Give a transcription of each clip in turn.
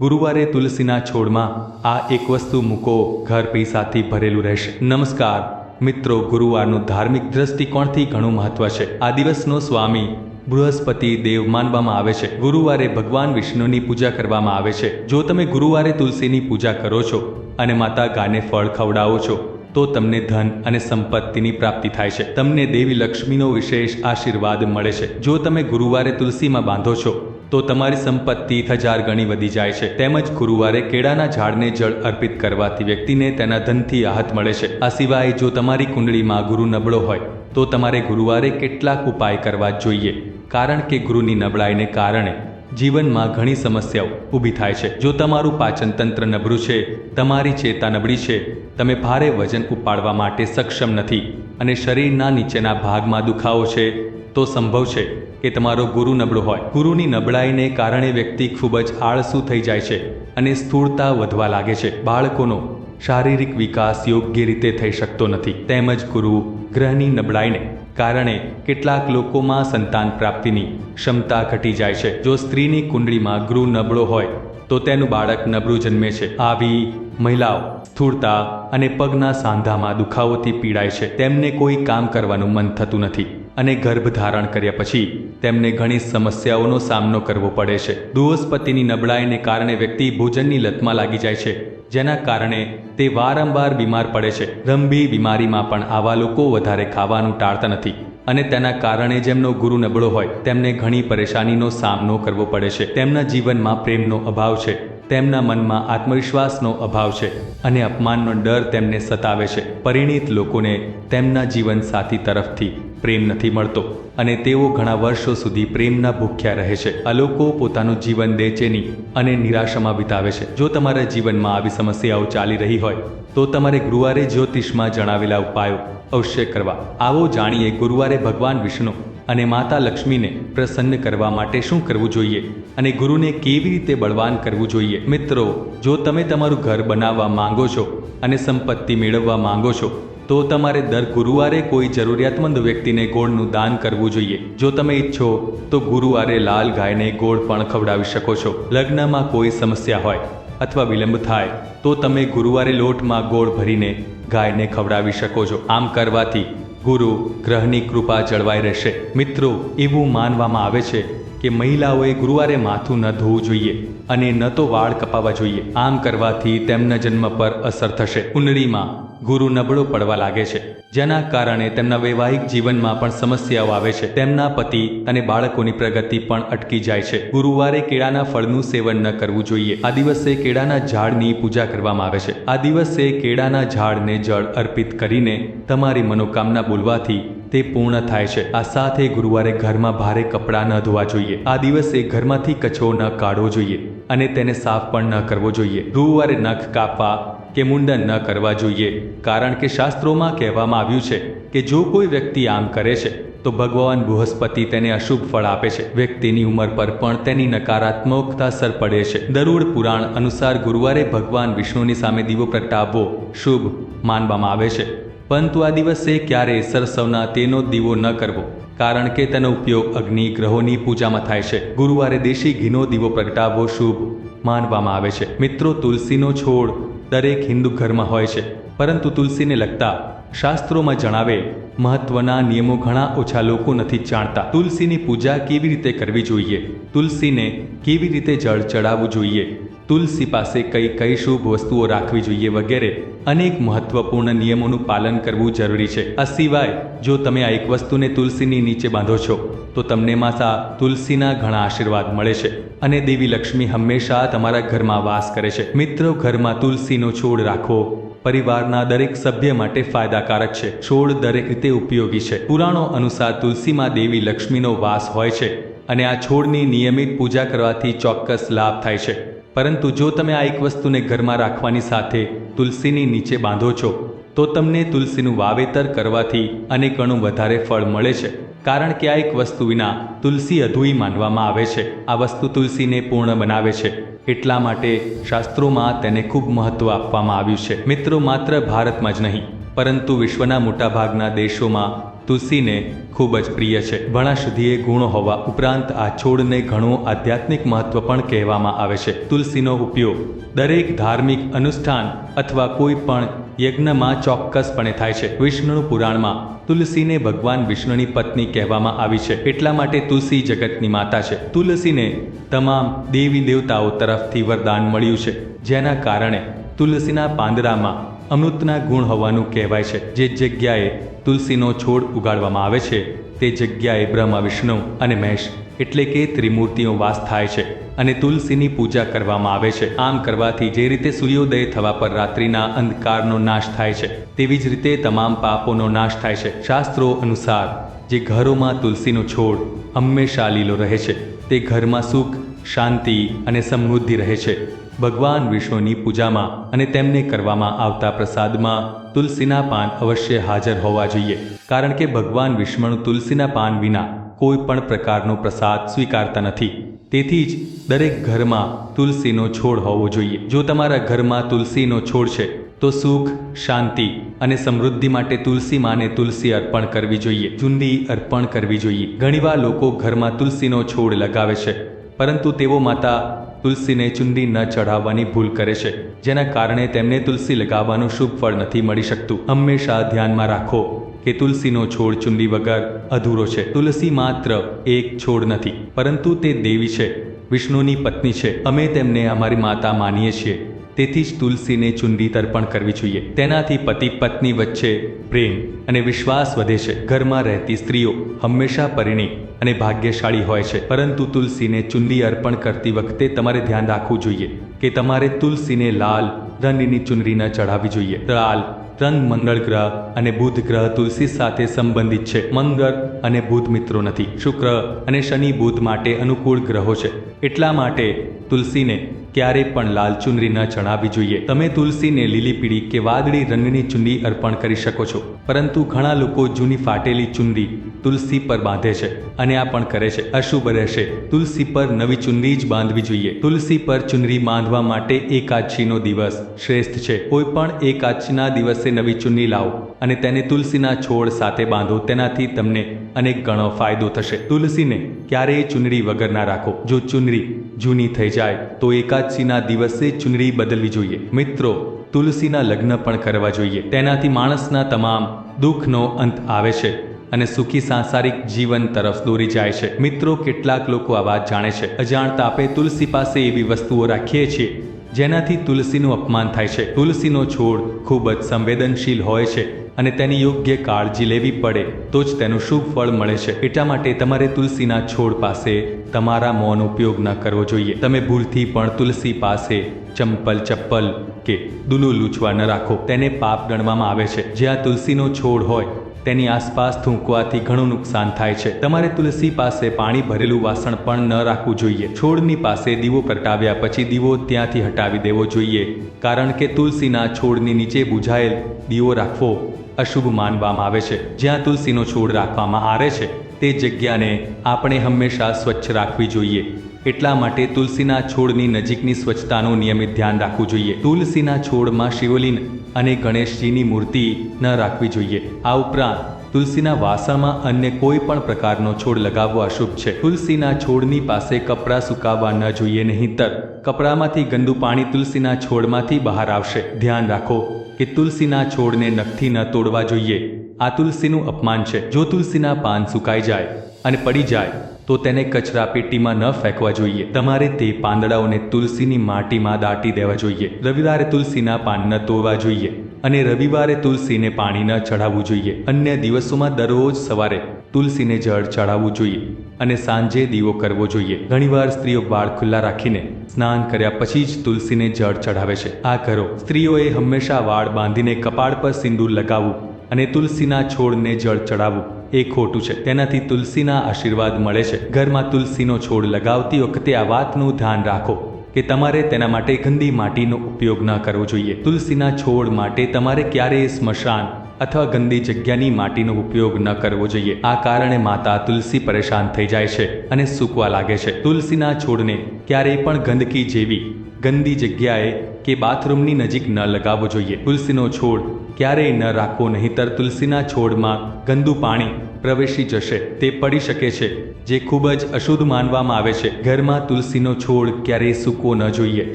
ગુરુવારે તુલસીના છોડમાં આ એક વસ્તુ મૂકો, ઘર પૈસાથી ભરેલું રહેશે. નમસ્કાર. મિત્રો, ગુરુવારનું ધાર્મિક દ્રષ્ટિકોણથી ઘણું મહત્વ છે. આ દિવસનો સ્વામી બૃહસ્પતિ દેવ માનવામાં આવે છે. ગુરુવારે ભગવાન વિષ્ણુની પૂજા કરવામાં આવે છે. જો તમે ગુરુવારે તુલસીની પૂજા કરો છો અને માતા ગાને ફળ ખવડાવો છો, તો તમને ધન અને સંપત્તિની પ્રાપ્તિ થાય છે. તમને દેવી લક્ષ્મીનો વિશેષ આશીર્વાદ મળે છે. જો તમે ગુરુવારે તુલસીમાં બાંધો છો તો તમારી સંપત્તિ હજાર ગણી વધી જાય છે. તેમજ ગુરુવારે કેળાના ઝાડને જળ અર્પિત કરવાથી વ્યક્તિને તેના ધનથી રાહત મળે છે. આ સિવાય જો તમારી કુંડળીમાં ગુરુ નબળો હોય, તો તમારે ગુરુવારે કેટલાક ઉપાય કરવા જોઈએ. કારણ કે ગુરુની નબળાઈને કારણે જીવનમાં ઘણી સમસ્યાઓ ઊભી થાય છે. જો તમારું પાચન તંત્ર નબળું છે, તમારી ચેતા નબળી છે, તમે ભારે વજન ઉપાડવા માટે સક્ષમ નથી અને શરીરના નીચેના ભાગમાં દુખાવો છે, તો સંભવ છે. કે તમારો ગુરુ નબળો હોય. ગુરુની નબળાઈને કારણે વ્યક્તિ ખૂબ જ આળસુ થઈ જાય છે અને સ્થૂળતા વધવા લાગે છે. બાળકોનો શારીરિક વિકાસ યોગ્ય રીતે થઈ શકતો નથી. તેમજ ગુરુ ગ્રહની નબળાઈને કારણે કેટલાક લોકોમાં સંતાન પ્રાપ્તિની ક્ષમતા ઘટી જાય છે. જો સ્ત્રીની કુંડળીમાં ગૃહ નબળો હોય, તો તેનું બાળક નબળું જન્મે છે. આવી મહિલાઓ સ્થૂળતા અને પગના સાંધામાં દુખાવોથી પીડાય છે. તેમને કોઈ કામ કરવાનું મન થતું નથી. અને ગર્ભ ધારણ કર્યા પછી તેમને ઘણી સમસ્યાઓનો સામનો કરવો પડે છે. બૃહસ્પતિની નબળાઈને કારણે વ્યક્તિ ભોજનની લતમાં લાગી જાય છે, જેના કારણે તે વારંવાર બીમાર પડે છે. ગંભીર બીમારીમાં પણ આવા લોકો વધારે ખાવાનું ટાળતા નથી અને તેના કારણે જેમનો ગુરુ નબળો હોય, તેમને ઘણી પરેશાનીનો સામનો કરવો પડે છે. તેમના જીવનમાં પ્રેમનો અભાવ છે, તેમના મનમાં આત્મવિશ્વાસનો અભાવ છે અને અપમાનનો ડર તેમને સતાવે છે. પરિણીત લોકોને તેમના જીવનસાથી તરફથી પ્રેમ નથી મળતો. અને તેઓ ઘણા વર્ષો સુધી પ્રેમના ભૂખ્યા રહે છે. આ લોકો પોતાનું જીવન બેચેની અને નિરાશામાં વિતાવે છે. જો તમારા જીવનમાં આવી સમસ્યાઓ ચાલી રહી હોય, તો તમારે ગુરુવારે જ્યોતિષમાં જણાવેલા ઉપાયો અવશ્ય કરવા. આવો જાણીએ ગુરુવારે ભગવાન વિષ્ણુ અને માતા લક્ષ્મીને પ્રસન્ન કરવા માટે શું કરવું જોઈએ અને ગુરુને કેવી રીતે બળવાન કરવું જોઈએ. મિત્રો, જો તમે તમારું ઘર બનાવવા માંગો છો અને સંપત્તિ મેળવવા માંગો છો તો તમારે દર ગુરુવારે કોઈ જરૂરિયાતમંદ વ્યક્તિને ગોળનું દાન કરવું જોઈએ. જો તમે ઈચ્છો, તો ગુરુવારે લાલ ગાયને ગોળ પણ ખવડાવી શકો છો. લગ્નમાં કોઈ સમસ્યા હોય અથવા વિલંબ થાય, તો તમે ગુરુવારે લોટમાં ગોળ ભરીને ગાયને ખવડાવી શકો છો. આમ કરવાથી ગુરુ ગ્રહની કૃપા જળવાઈ રહેશે. મિત્રો, એવું માનવામાં આવે છે કે મહિલાઓએ ગુરુવારે માથું ન ધોવું જોઈએ અને ન તો વાળ કપાવવા જોઈએ. આમ કરવાથી તેમના જન્મ પર અસર થશે. કુંડળીમાં ગુરુ નબળો પડવા લાગે છે. જેના કારણે તેમના વૈવાહિક જીવનમાં પણ સમસ્યાઓ આવે છે. તેમના પતિ અને બાળકોની પ્રગતિ પણ અટકી જાય છે. ગુરુવારે કેળાના ફળનું સેવન ન કરવું જોઈએ. આ દિવસે કેળાના ઝાડની પૂજા કરવામાં આવે છે. આ દિવસે કેળાના ઝાડને જળ અર્પિત કરીને તમારી મનોકામના બોલવાથી તે પૂર્ણ થાય છે. આ સાથે ગુરુવારે ઘરમાં ભારે કપડાં ન ધોવા જોઈએ. આ દિવસે ઘરમાંથી કચરો ન કાઢવો જોઈએ અને તેને સાફ પણ ન કરવો જોઈએ. ગુરુવારે નખ કાપવા કે મુંડન ન કરવા જોઈએ. કારણ કે શાસ્ત્રોમાં કહેવામાં આવ્યું છે કે જો કોઈ વ્યક્તિ આમ કરે છે, તો ભગવાન બૃહસ્પતિ તેને અશુભ ફળ આપે છે. વ્યક્તિની ઉંમર પર પણ તેની નકારાત્મકતા અસર પડે છે. દરુડ પુરાણ અનુસાર ગુરુવારે ભગવાન વિષ્ણુની સામે દીવો પ્રગટાવવો શુભ માનવામાં આવે છે. પરંતુ આ દિવસે ક્યારેય સરસવના તેનો દીવો ન કરવો? કારણ કે તેનો ઉપયોગ અગ્નિ ગ્રહોની પૂજામાં થાય છે. ગુરુવારે દેશી ઘીનો દીવો પ્રગટાવવો શુભ માનવામાં આવે છે. મિત્રો, તુલસીનો છોડ દરેક હિન્દુ ઘરમાં હોય છે. પરંતુ તુલસીને લગતા શાસ્ત્રોમાં જણાવે, મહત્વના નિયમો ઘણા ઓછા લોકો નથી જાણતા. તુલસીની પૂજા કેવી રીતે કરવી જોઈએ? તુલસીને કેવી રીતે જળ ચડાવવું જોઈએ? તુલસી પાસે કઈ કઈ શુભ વસ્તુઓ રાખવી જોઈએ વગેરે અનેક મહત્વપૂર્ણ નિયમોનું પાલન કરવું જરૂરી છે. આ સિવાય, જો તમે આ એક વસ્તુને તુલસીની નીચે બાંધો છો, તો તમને માતા તુલસીના ઘણા આશીર્વાદ મળે છે અને દેવી લક્ષ્મી હંમેશા તમારા ઘરમાં વાસ કરે છે. મિત્રો, ઘરમાં તુલસીનો છોડ રાખવો પરિવારના દરેક સભ્ય માટે ફાયદાકારક છે. છોડ દરેક રીતે ઉપયોગી છે. પુરાણો અનુસાર તુલસીમાં દેવી લક્ષ્મીનો વાસ હોય છે અને આ છોડની નિયમિત પૂજા કરવાથી ચોક્કસ લાભ થાય છે. પરંતુ જો તમે આ એક વસ્તુને ઘરમાં રાખવાની સાથે તુલસીની નીચે બાંધો છો, તો તમને તુલસીનું વાવેતર કરવાથી અનેક ગણું વધારે ફળ મળે છે. કારણ કે આ એક વસ્તુ વિના તુલસી અધૂરી માનવામાં આવે છે. આ વસ્તુ તુલસીને પૂર્ણ બનાવે છે. એટલા માટે શાસ્ત્રોમાં તેને ખૂબ મહત્વ આપવામાં આવ્યું છે. મિત્રો, માત્ર ભારતમાં જ નહીં, પરંતુ વિશ્વના મોટાભાગના દેશોમાં તુલસીને ખૂબ જ પ્રિય છે. વનૌષધીય ગુણો હોવા ઉપરાંત આ છોડને ઘણું આધ્યાત્મિક મહત્વ પણ કહેવામાં આવે છે. તુલસીનો ઉપયોગ દરેક ધાર્મિક અનુષ્ઠાન અથવા કોઈ પણ યજ્ઞમાં ચોક્કસપણે થાય છે. વિષ્ણુ પુરાણમાં તુલસીને ભગવાન વિષ્ણુની પત્ની કહેવામાં આવી છે. એટલા માટે તુલસી જગતની માતા છે. તુલસીને તમામ દેવી દેવતાઓ તરફથી વરદાન મળ્યું છે. જેના કારણે તુલસીના પાંદડામાં અમૃતના ગુણ હોવાનું કહેવાય છે. જે જગ્યાએ તુલસીનો છોડ ઉગાડવામાં આવે છે. તે જગ્યાએ બ્રહ્મા, વિષ્ણુ અને મહેશ એટલે કે ત્રિમૂર્તિઓ વાસ થાય છે અને તુલસીની પૂજા કરવામાં આવે છે. આમ કરવાથી જે રીતે સૂર્યોદય થવા પર રાત્રિના અંધકારનો નાશ થાય છે, તેવી જ રીતે તમામ પાપોનો નાશ થાય છે. શાસ્ત્રો અનુસાર, જે ઘરોમાં તુલસીનો છોડ હંમેશા લીલો રહે છે, તે ઘરમાં સુખ, શાંતિ અને સમૃદ્ધિ રહે છે. ભગવાન વિષ્ણુની પૂજામાં અને તેમને કરવામાં આવતા પ્રસાદમાં તુલસીના પાન અવશ્ય હાજર હોવા જોઈએ. કારણ કે ભગવાન વિષ્ણુ તુલસીના પાન વિના કોઈ પણ પ્રકારનો પ્રસાદ સ્વીકારતા નથી. તેથી જ દરેક ઘરમાં તુલસીનો છોડ હોવો જોઈએ. જો તમારા ઘરમાં તુલસીનો છોડ છે, તો સુખ, શાંતિ અને સમૃદ્ધિ માટે તુલસી માને તુલસી અર્પણ કરવી જોઈએ. ચુંદી અર્પણ કરવી જોઈએ. ઘણીવાર લોકો ઘરમાં તુલસીનો છોડ લગાવે છે, પરંતુ તેઓ માતા તુલસીને ચુંદી ન ચઢાવવાની ભૂલ કરે છે. જેના કારણે તેમને તુલસી લગાવવાનું શુભ ફળ નથી મળી શકતું. હંમેશા ધ્યાનમાં રાખો કે તુલસીનો છોડ ચુંદી વગર અધૂરો છે. તુલસી માત્ર એક છોડ નથી, પરંતુ તે દેવી છે, વિષ્ણુની પત્ની છે. અમે તેમને અમારી માતા માનીએ છીએ. તેથી જ તુલસીને ચુંદી તર્પણ કરવી જોઈએ. તેનાથી પતિ પત્ની વચ્ચે પ્રેમ અને વિશ્વાસ વધે છે. ઘરમાં રહેતી સ્ત્રીઓ હંમેશા પરિણી અને ભાગ્યશાળી હોય છે. પરંતુ તુલસીને ચુંદી અર્પણ કરતી વખતે તમારે ધ્યાન રાખવું જોઈએ કે તમારે તુલસીને લાલ રંગની ચુનરી ન ચઢાવવી જોઈએ. લાલ રંગ મંગળ ગ્રહ અને બુધ ગ્રહ તુલસી સાથે સંબંધિત છે. મંગળ અને બુધ મિત્રો નથી. શુક્ર અને શનિ બુધ માટે અનુકૂળ ગ્રહો છે. એટલા માટે તુલસીને ક્યારે પણ લાલ ચુનરી ન ચણાવવી જોઈએ. તમે તુલસીને લીલી પીળી કે વાદળી રંગની ચુંદી અર્પણ કરી શકો છો. પરંતુ ઘણા લોકો જૂની ફાટેલી ચુંદી તુલસી પર બાંધે છે અને આ પણ કરે છે. અશુભ રહેશે. તુલસી પર નવી ચુનરી જ બાંધવી જોઈએ. તુલસી પર ચુનરી બાંધવા માટે એકાદશીનો દિવસ શ્રેષ્ઠ છે. કોઈ પણ એકાદશીના દિવસે નવી ચુનરી લાવો અને તેને તુલસીના છોડ સાથે બાંધો. તેનાથી તમને અનેક ગણો ફાયદો થશે. તુલસીને ક્યારેય ચુનરી વગર ના રાખો. જો ચુનરી જૂની થઈ જાય, તો એકાદશીના દિવસે ચુનરી બદલવી જોઈએ. મિત્રો, તુલસીના લગ્ન પણ કરવા જોઈએ. તેનાથી માણસના તમામ દુઃખનો અંત આવે છે. અને સુખી સાંસારિક જીવન તરફ દોરી જાય છે. મિત્રો, કેટલાક લોકો આ વાત જાણે છે. અજાણતા આપણે તુલસી પાસે એવી વસ્તુઓ રાખીએ છીએ, જેનાથી તુલસીનું અપમાન થાય છે. તુલસીનો છોડ ખૂબ જ સંવેદનશીલ હોય છે અને તેની યોગ્ય કાળજી લેવી પડે તો જ તેનું શુભ ફળ મળે છે. એટલા માટે તમારે તુલસીના છોડ પાસે તમારા મોંનો ઉપયોગ ન કરવો જોઈએ. તમે ભૂલથી પણ તુલસી પાસે ચંપલ, ચપ્પલ કે દુલું લૂછવા ન રાખો. તેને પાપ ગણવામાં આવે છે. જ્યાં તુલસીનો છોડ હોય તેની આસપાસ થૂંકવાથી ઘણું નુકસાન થાય છે. તમારે તુલસી પાસે પાણી ભરેલું વાસણ પણ ન રાખવું જોઈએ. છોડની પાસે દીવો પ્રગટાવ્યા પછી દીવો ત્યાંથી હટાવી દેવો જોઈએ. કારણ કે તુલસીના છોડની નીચે બુઝાયેલ દીવો રાખવો અશુભ માનવામાં આવે છે. જ્યાં તુલસીનો છોડ રાખવામાં આવે છે, તે જગ્યાને આપણે હંમેશા સ્વચ્છ રાખવી જોઈએ. એટલા માટે તુલસીના છોડની નજીકની સ્વચ્છતાનું નિયમિત ધ્યાન રાખવું જોઈએ. તુલસીના છોડમાં શિવલિંગ અને ગણેશજીની મૂર્તિ ન રાખવી જોઈએ. આ ઉપરાંત, તુલસીના વાસણમાં અન્ય કોઈ પણ પ્રકારનો છોડ લગાવવો અશુભ છે. તુલસીના છોડની પાસે કપડાં સુકાવવા ન જોઈએ નહીંતર, કપડામાંથી ગંદુ પાણી તુલસીના છોડમાંથી બહાર આવશે. ધ્યાન રાખો કે તુલસીના છોડને નખથી ન તોડવા જોઈએ. આ તુલસીનું અપમાન છે. જો તુલસીના પાન સુકાઈ જાય અને પડી જાય તો તેને કચરા પેટીમાં ન ફેંકવા જોઈએ. તમારે તે પાંદડાઓને તુલસીની માટીમાં દાટી દેવા જોઈએ. રવિવારે તુલસીના પાન ન તોડવા જોઈએ અને રવિવારે તુલસીને પાણી ન ચઢાવવું જોઈએ. અન્ય દિવસોમાં દરરોજ સવારે તુલસીને જળ ચઢાવવું જોઈએ અને સાંજે દીવો કરવો જોઈએ. ઘણીવાર સ્ત્રીઓ વાળ ખુલ્લા રાખીને સ્નાન કર્યા પછી જ તુલસીને જળ ચઢાવે છે. આ કરો. સ્ત્રીઓએ હંમેશા વાળ બાંધીને કપાળ પર સિંદૂર લગાવવું અને તુલસીના છોડને જળ ચડાવવું એ ખોટું છે. તેનાથી તુલસીના આશીર્વાદ મળે છે. ઘરમાં તુલસીનો છોડ લગાવતી વખતે આ વાતનું ધ્યાન રાખો કે તમારે તેના માટે ગંદી માટીનો ઉપયોગ ન કરવો જોઈએ. તુલસીના છોડ માટે તમારે ક્યારેય સ્મશાન અથવા ગંદી જગ્યાની માટીનો ઉપયોગ ન કરવો જોઈએ. આ કારણે માતા તુલસી પરેશાન થઈ જાય છે અને સૂકવા લાગે છે. તુલસીના છોડને ક્યારેય પણ ગંદકી જેવી ગંદી જગ્યાએ કે બાથરૂમની નજીક ન લગાવવો જોઈએ. તુલસીનો છોડ ક્યારેય ન રાખવો નહીંતર તુલસીના છોડમાં ગંદુ પાણી પ્રવેશી જશે. તે પડી શકે છે, જે ખૂબ જ અશુદ્ધ માનવામાં આવે છે. ઘરમાં તુલસીનો છોડ ક્યારેય સૂકવો ન જોઈએ.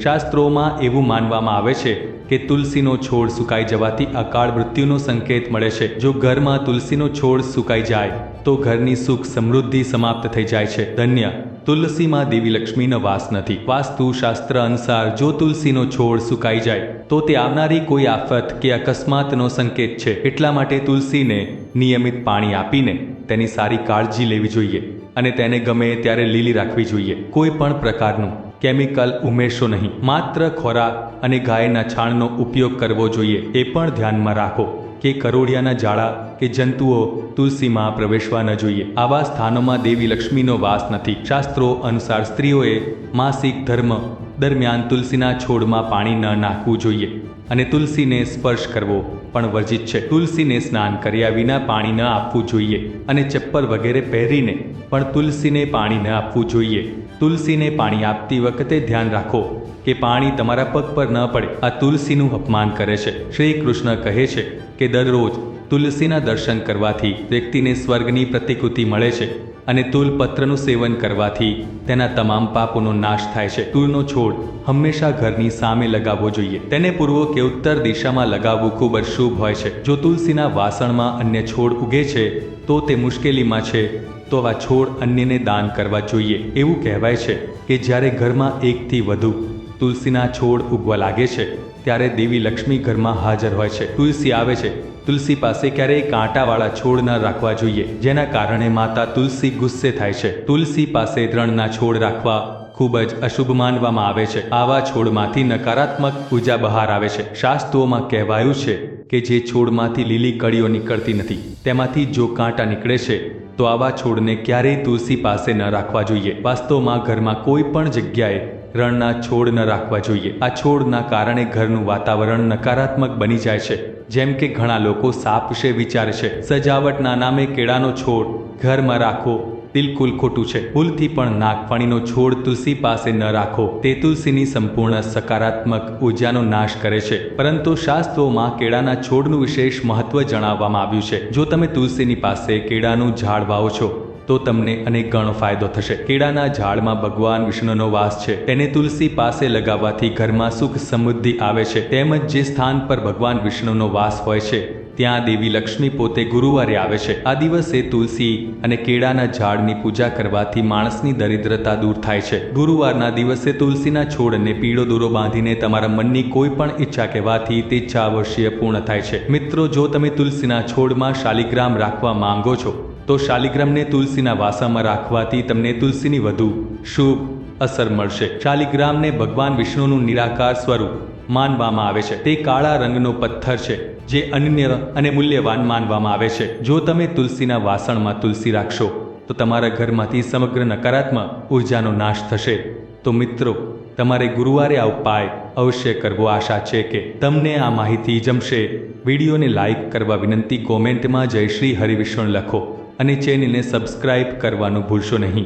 શાસ્ત્રોમાં એવું માનવામાં આવે છે કે તુલસીનો છોડ સુકાઈ જવાથી અકાળ મૃત્યુનો સંકેત મળે છે. જો ઘરમાં તુલસીનો છોડ સુકાઈ જાય, તો ઘરની સુખ સમૃદ્ધિ સમાપ્ત થઈ જાય છે. ધન્ય. તુલસીમાં દેવી લક્ષ્મીનો વાસ નથી. વાસ્તુ શાસ્ત્ર અનુસાર જો તુલસીનો છોડ સુકાઈ જાય, તો તે આવનારી કોઈ આફત કે અકસ્માતનો સંકેત છે. એટલા માટે તુલસીને નિયમિત પાણી આપીને તેની સારી કાળજી લેવી જોઈએ અને તેને ગમે ત્યારે લીલી રાખવી જોઈએ. કોઈ પણ પ્રકારનું કેમિકલ ઉમેરશો નહીં. માત્ર ખોરાક અને ગાયના છાણનો ઉપયોગ કરવો જોઈએ. એ પણ ધ્યાનમાં રાખો. કે કરોડિયાના જાળા કે જંતુઓ તુલસીમાં પ્રવેશવા ન જોઈએ. આવા સ્થાનોમાં દેવી લક્ષ્મીનો વાસ નથી. શાસ્ત્રો અનુસાર સ્ત્રીઓએ માસિક ધર્મ દરમિયાન તુલસીના છોડમાં પાણી ન નાખવું જોઈએ અને તુલસીને સ્પર્શ કરવો પણ વર્જિત છે. તુલસીને સ્નાન કર્યા વિના પાણી ન આપવું જોઈએ અને ચપ્પલ વગેરે પહેરીને પણ તુલસીને પાણી ન આપવું જોઈએ. તુલસીને પાણી આપતી વખતે ધ્યાન રાખો. કે પાણી તમારા પગ પર ન પડે. આ તુલસીનું અપમાન કરે છે. શ્રી કૃષ્ણ કહે છે કે દરરોજ તુલસીના દર્શન કરવાથી વ્યક્તિને સ્વર્ગની પ્રતિકૃતિ મળે છે અને તુલ પત્રનું સેવન કરવાથી તેના તમામ પાપોનો નાશ થાય છે. તુલનો છોડ હંમેશા ઘરની સામે લગાવવો જોઈએ. તેને પૂર્વ કે ઉત્તર દિશામાં લગાવવું ખૂબ જ શુભ હોય છે. જો તુલસીના વાસણમાં અન્ય છોડ ઉગે છે, તો તે મુશ્કેલીમાં છે, તો આવા છોડ અન્યને દાન કરવા જોઈએ. એવું કહેવાય છે કે જ્યારે ઘરમાં એકથી વધુ તુલસીના છોડ ઉગવા લાગે છે, ત્યારે દેવી લક્ષ્મી ઘરમાં હાજર હોય છે. તુલસી આવે છે. તુલસી પાસે ક્યારેય કાંટાવાળા છોડ ન રાખવા જોઈએ, જેના કારણે માતા તુલસી ગુસ્સે થાય છે. તુલસી પાસે ત્રણના છોડ રાખવા ખૂબ જ અશુભ માનવામાં આવે છે. આવા છોડમાંથી નકારાત્મક ઊર્જા બહાર આવે છે. શાસ્ત્રોમાં કહેવાયું છે કે જે છોડમાંથી લીલી કળીઓ નીકળતી નથી, તેમાંથી જો કાંટા નીકળે છે, તો આવા છોડને ક્યારેય તુલસી પાસે ન રાખવા જોઈએ. વાસ્તવમાં ઘરમાં કોઈ પણ જગ્યાએ રણના છોડ ન રાખવા જોઈએ. આ છોડના કારણે ઘરનું વાતાવરણ નકારાત્મક બની જાય છે. જેમ કે ઘણા લોકો સાપ વિશે વિચારે છે સજાવટના નામે કેળાનો છોડ ઘરમાં રાખો બિલકુલ ખોટું છે. ભૂલથી પણ નાગપાણીનો છોડ તુલસી પાસે ન રાખો. તે તુલસીની સંપૂર્ણ સકારાત્મક ઉર્જાનો નાશ કરે છે. પરંતુ શાસ્ત્રોમાં કેળાના છોડનું વિશેષ મહત્વ જણાવવામાં આવ્યું છે. જો તમે તુલસીની પાસે કેળાનું ઝાડ વાવો છો તો તમને અનેક ગણો ફાયદો થશે. કેળાના ઝાડમાં ભગવાન વિષ્ણુનો વાસ છે. તેને તુલસી પાસે લગાવવાથી ઘરમાં સુખ સમૃદ્ધિ આવે છે. તેમજ જે સ્થાન પર ભગવાન વિષ્ણુનો વાસ હોય છે, ત્યાં દેવી લક્ષ્મી પોતે ગુરુવારે આવે છે. આ દિવસે તુલસી અને કેળાના ઝાડની પૂજા કરવાથી માણસની દરિદ્રતા દૂર થાય છે. ગુરુવારના દિવસે તુલસીના છોડને પીળો દોરો બાંધીને તમારા મનની કોઈ પણ ઈચ્છા કહેવાથી તે ઈચ્છા અવશ્ય પૂર્ણ થાય છે. મિત્રો, જો તમે તુલસીના છોડમાં શાલિગ્રામ રાખવા માંગો છો તો શાલિગ્રામને તુલસીના વાસામાં રાખવાથી તમને તુલસીની વધુ શુભ અસર મળશે. શાલિગ્રામને ભગવાન વિષ્ણુનું નિરાકાર સ્વરૂપ માનવામાં આવે છે. તે કાળા રંગનો પથ્થર છે, જે અનન્ય અને મૂલ્યવાન માનવામાં આવે છે. જો તમે તુલસીના વાસણમાં તુલસી રાખશો, તો તમારા ઘરમાંથી સમગ્ર નકારાત્મક ઉર્જાનો નાશ થશે. તો મિત્રો, તમારે ગુરુવારે આ ઉપાય અવશ્ય કરવો. આશા છે કે તમને આ માહિતી જમશે. વિડીયોને લાઇક કરવા વિનંતી. કોમેન્ટમાં જય શ્રી હરિવિષ્ણુ લખો. અને ચેનલને સબસ્ક્રાઇબ કરવાનું ભૂલશો નહીં.